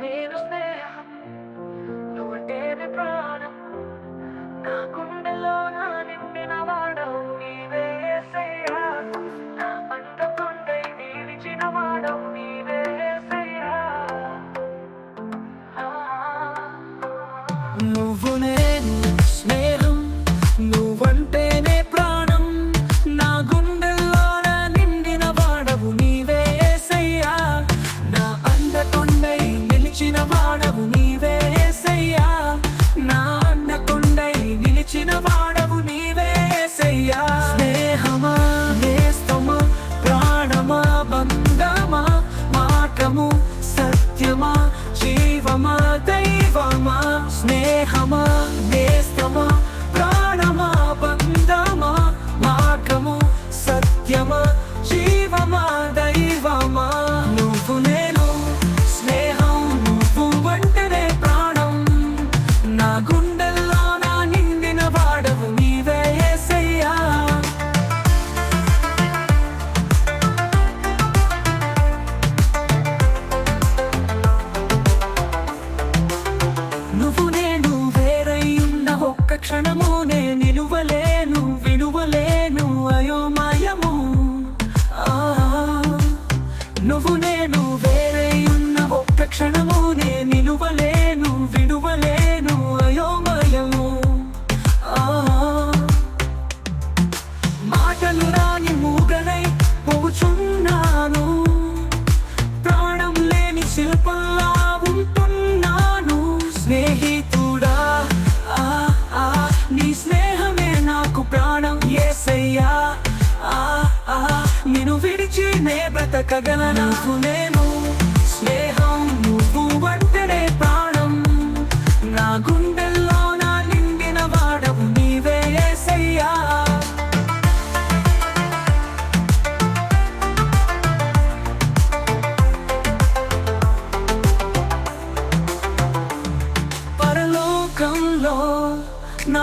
నేను స్నేహం నువ్వంటేనే ప్రాణం నా గుండెలో నా నిండిన వాడవు నీవే వాడవు నీవే నువ్వు నే సత్యమా జీవమా దైవమా స్నేహమా క్షణము నే నిలువలేను విడువలేను అయోమయము. మాటలు రాని మూగనై పోచున్నాను ప్రాణం లేని శిల్పంలా ఉంటున్నాను. స్నేహితుడా ఆ, ఆ, నీ స్నేహమే నాకు ప్రాణం. ఏసయ్యా ఆ, విడిచి నే బ్రతకగలను? నేను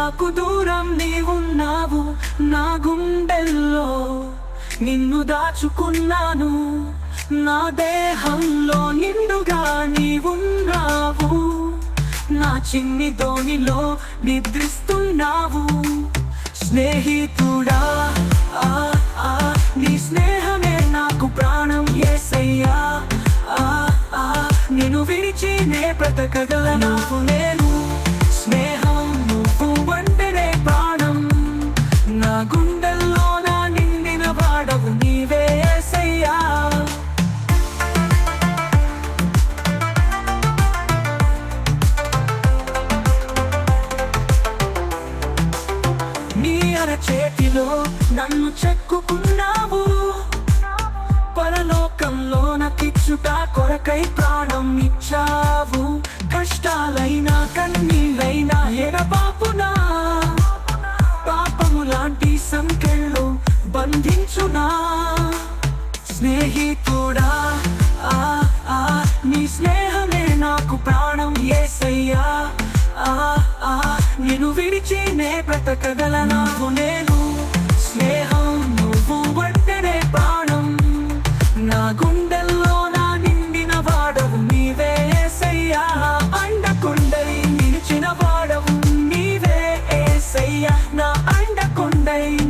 నాకు దూరం నీవున్నావు నా గుండెల్లో నిన్ను దాచుకున్నాను. నా దేహంలో నిండుగా నీవున్నావు నా చిన్ని దోణిలో నిద్రిస్తున్నావు. స్నేహితుడా ఆ ఆ నీ స్నేహమే నాకు ప్రాణం. ఏసయ్యా ఆ ఆ నిన్ను విడిచి నే బ్రతకగలను. నేను అరచేతిలో నన్ను చెక్కుకున్నావు. పరలోకంలో నకిచ్చుట కొరకై ప్రాణం ఇచ్చావు. కష్టాలైనా కన్నీళ్ళైనా ఎడబాపునా. పాపము లాంటి సంకెళ్ళు బంధించునా. స్నేహితుడా ఆ ఆ నీ స్నేహమే నాకు ప్రాణం ఏసయ్యా. ఆ ఆ నేను విడిచి నే బ్రతకగలను? bye.